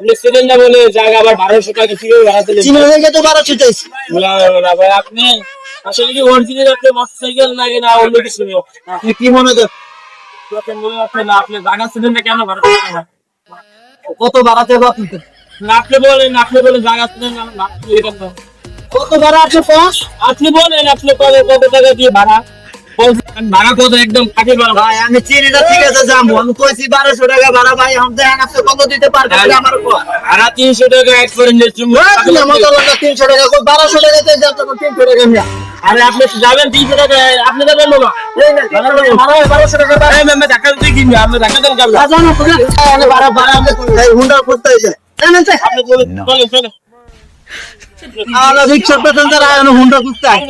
আপনি সিলেন না বলে জায়গা আবার বারোশো টাকা কীভাবে ভাড়া দিলেন চিনে তো বারোশো চাইছি। বলা না ভাই আপনি আসলে কি অরিজিনাল আপনি মোটরসাইকেল নাকি না অন্য কিছু আপনি কি মনে করেন মনে হচ্ছে না আপনি জায়গা ছিলেন না কেন ভাড়া কত হবে আপনি না, আপনি বলেন আপনি বলেন জায়গা ছিলেন না কত ভাড়া আছে পাঁচ আপনি বলেন আপনি কত টাকা দিয়ে ভাড়া ভাড়া কত একদম খাঁটি ভাড়া? ভাই আমি চিনিটা ঠিক আছে যাব। আমি কইছি বারোশো টাকা ভাড়া ভাই আমি দেখেন আপনি কত দিতে পারবেন? আমার। ভাড়া তিনশো টাকা এক করে তো বললেন তিনশো টাকা কই? বারোশো টাকাতে যাতে তিনশো টাকা নিয়ে। আরে আপনি যাবেন তিনশো টাকা আপনি যাবেন বাবা না, বারোশো টাকা ভাড়া। এই ম্যাম ধাক্কা দিয়ে কিনবে আপনি ধাক্কা দেন কেমন রাজা না তোকে আমি ভাড়া ভাড়া আমি হুন্ডা করতে হয়েছে এই নেন চাই। আপনি চলেন চলেন আমার রিক্সার পেছন হুন্ডা করতে হয়